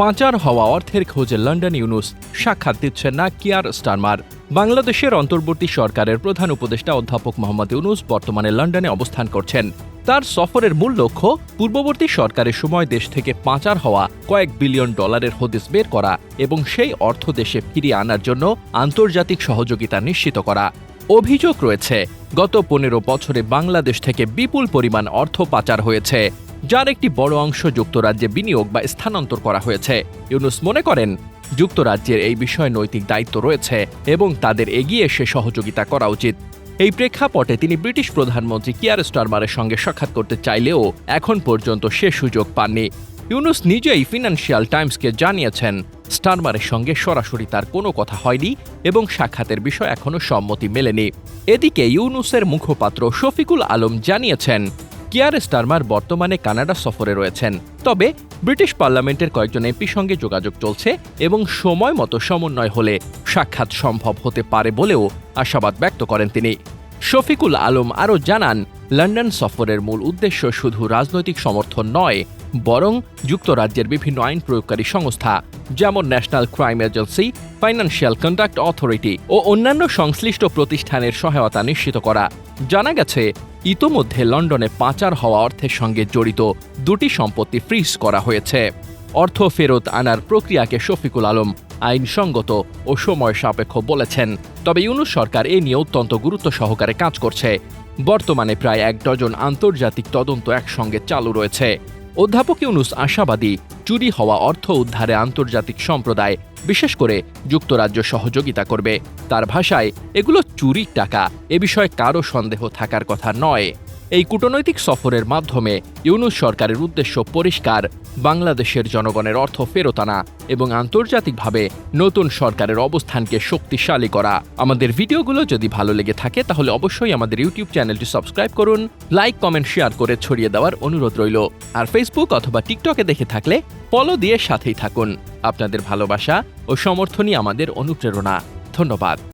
পাচার হওয়া অর্থের খোঁজে লন্ডন ইউনুস সাক্ষাৎ দিচ্ছেন না কিয়ার স্টারমার। বাংলাদেশের অন্তর্বর্তী সরকারের প্রধান উপদেষ্টা অধ্যাপক মোহাম্মদ ইউনুস বর্তমানে লন্ডনে অবস্থান করছেন। তার সফরের মূল লক্ষ্য, পূর্ববর্তী সরকারের সময় দেশ থেকে পাচার হওয়া কয়েক বিলিয়ন ডলারের হদিস বের করা এবং সেই অর্থ দেশে ফিরিয়ে আনার জন্য আন্তর্জাতিক সহযোগিতা নিশ্চিত করা। অভিযোগ রয়েছে, গত পনেরো বছরে বাংলাদেশ থেকে বিপুল পরিমাণ অর্থ পাচার হয়েছে। যার একটি বড় অংশ যুক্তরাজ্যে বিনিয়োগ বা স্থানান্তর করা হয়েছে। ইউনুস মনে করেন, যুক্তরাজ্যের এই বিষয়ে নৈতিক দায়িত্ব রয়েছে এবং তাদের এগিয়ে এসে সহযোগিতা করা উচিত। এই প্রেক্ষাপটে তিনি ব্রিটিশ প্রধানমন্ত্রী কিয়ার স্টারমারের সঙ্গে সাক্ষাৎ করতে চাইলেও এখন পর্যন্ত সে সুযোগ পাননি। ইউনুস নিজেই ফিনান্সিয়াল টাইমসকে জানিয়েছেন, স্টারমারের সঙ্গে সরাসরি তার কোনো কথা হয়নি এবং সাক্ষাতের বিষয়ে এখনও সম্মতি মেলেনি। এদিকে ইউনুসের মুখপাত্র শফিকুল আলম জানিয়েছেন কিয়ার স্টারমার বর্তমানে কানাডা সফরে রয়েছেন। তবে ব্রিটিশ পার্লামেন্টের কয়েকজন এমপির সঙ্গে যোগাযোগ চলছে এবং সময় মতো সমন্বয় হলে সাক্ষাৎ সম্ভব হতে পারে বলেও আশাবাদ ব্যক্ত করেন তিনি। শফিকুল আলম আরও জানান, লন্ডন সফরের মূল উদ্দেশ্য শুধু রাজনৈতিক সমর্থন নয়, বরং যুক্তরাজ্যের বিভিন্ন আইন প্রয়োগকারী সংস্থা, যেমন National Crime Agency, Financial Conduct Authority ও অন্যান্য সংশ্লিষ্ট প্রতিষ্ঠানের সহায়তা নিশ্চিত করা। জানা গেছে ইতোমধ্যে লন্ডনে পাচার হওয়া অর্থের সঙ্গে জড়িত দুটি সম্পত্তি ফ্রিজ করা হয়েছে। অর্থ ফেরত আনার প্রক্রিয়াকে শফিকুল আলম আইনসঙ্গত ও সময় সাপেক্ষ বলেছেন। তবে ইউনুস সরকার এ নিয়ে অত্যন্ত গুরুত্ব সহকারে কাজ করছে। বর্তমানে প্রায় এক ডজন আন্তর্জাতিক তদন্ত একসঙ্গে চালু রয়েছে। অধ্যাপক ইউনুস আশাবাদী, চুরি হওয়া অর্থ উদ্ধারে আন্তর্জাতিক সম্প্রদায় বিশেষ করে যুক্তরাজ্য সহযোগিতা করবে। তার ভাষায়, এগুলো চুরির টাকা, এ বিষয়ে কারও সন্দেহ থাকার কথা নয়। এই কূটনৈতিক সফরের মাধ্যমে ইউনুস সরকারের উদ্দেশ্য পরিষ্কার, বাংলাদেশের জনগণের অর্থ ফেরত আনা এবং আন্তর্জাতিকভাবে নতুন সরকারের অবস্থানকে শক্তিশালী করা। আমাদের ভিডিওগুলো যদি ভালো লেগে থাকে, তাহলে অবশ্যই আমাদের ইউটিউব চ্যানেলটি সাবস্ক্রাইব করুন, লাইক, কমেন্ট, শেয়ার করে ছড়িয়ে দেওয়ার অনুরোধ রইল। আর ফেসবুক অথবা টিকটকে দেখে থাকলে ফলো দিয়ে সাথেই থাকুন। আপনাদের ভালোবাসা ও সমর্থনই আমাদের অনুপ্রেরণা। ধন্যবাদ।